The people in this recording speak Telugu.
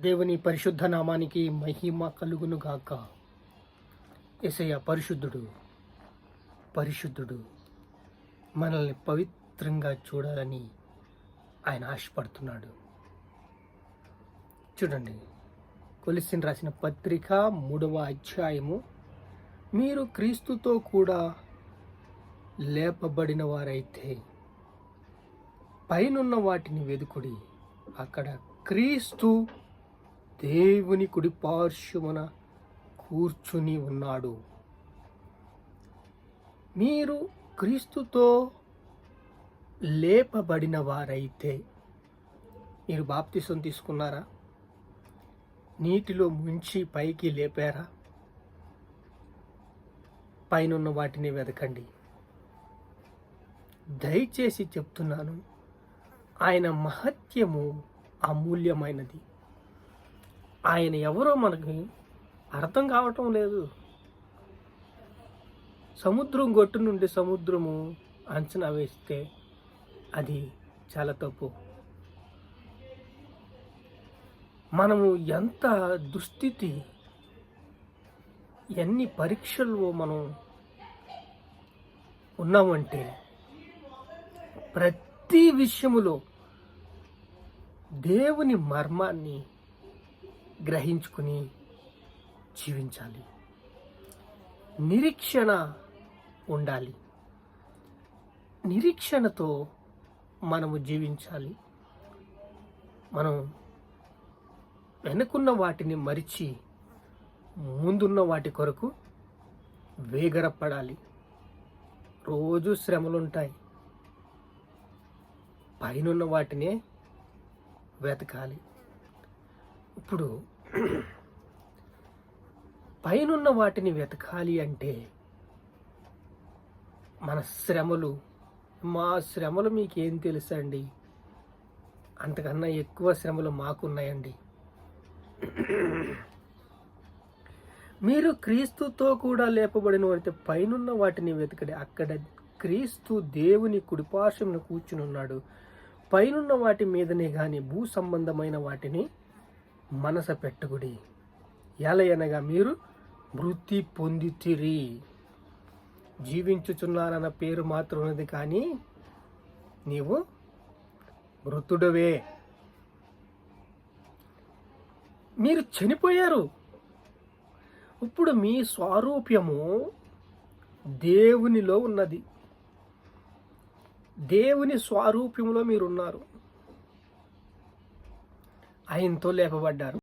దేవుని పరిశుద్ధ నామానికి మహిమ కలుగును గాక ఎసయ్య పరిశుద్ధుడు పరిశుద్ధుడు మనల్ని పవిత్రంగా చూడాలని ఆయన ఆశపడుతున్నాడు. చూడండి కొలిసిన రాసిన పత్రిక మూడవ అధ్యాయము. మీరు క్రీస్తుతో కూడా లేపబడిన వారైతే పైనున్న వాటిని వెదుకుడి. అక్కడ క్రీస్తు దేవుని కుడి పార్శ్వమున కూర్చుని ఉన్నాడు. మీరు క్రీస్తుతో లేపబడిన వారైతే మీరు బాప్తిసం తీసుకున్నారా? నీటిలో ముంచి పైకి లేపారా? పైనున్న వాటిని వెతకండి దయచేసి చెప్తున్నాను ఆయన మహత్యము అమూల్యమైనది. ఆయన ఎవరో మనకి అర్థం కావటం లేదు. సముద్రం గొట్టు నుండి సముద్రము అంచనా వేస్తే అది చాలా తప్పు. మనము ఎంత దుస్థితి ఎన్ని పరీక్షల్లో మనం ఉన్నామంటే ప్రతి విషయములో దేవుని మర్మాన్ని గ్రహించుకుని జీవించాలి. నిరీక్షణ ఉండాలి. నిరీక్షణతో మనము జీవించాలి. మనం వెనుకున్న వాటిని మరిచి ముందున్న వాటి కొరకు వేగరపడాలి. రోజు శ్రమలుంటాయి. పైనున్న వాటినే వెతకాలి. ఇప్పుడు పైనున్న వాటిని వెతకాలి అంటే మన శ్రమలు మా శ్రమలు మీకేం తెలుసండి? అంతకన్నా ఎక్కువ శ్రమలు మాకున్నాయండి. మీరు క్రీస్తుతో కూడా లేపబడిన వారితే పైనున్న వాటిని వెతకడి. అక్కడ క్రీస్తు దేవుని కుడిపార్శ్వమున కూర్చుని ఉన్నాడు. పైనున్న వాటి మీదనే కానీ భూ సంబంధమైన వాటిని మనస పెట్టుకుడి. ఎలయనగా మీరు మృతి పొందితిరి. జీవించుచున్నానన్న పేరు మాత్రం ఉన్నది కానీ నీవు మృతుడవే మీరు చనిపోయారు. ఇప్పుడు మీ స్వారూప్యము దేవునిలో ఉన్నది. దేవుని స్వారూప్యంలో మీరున్నారు. ఆయనతో లేపబడ్డారు.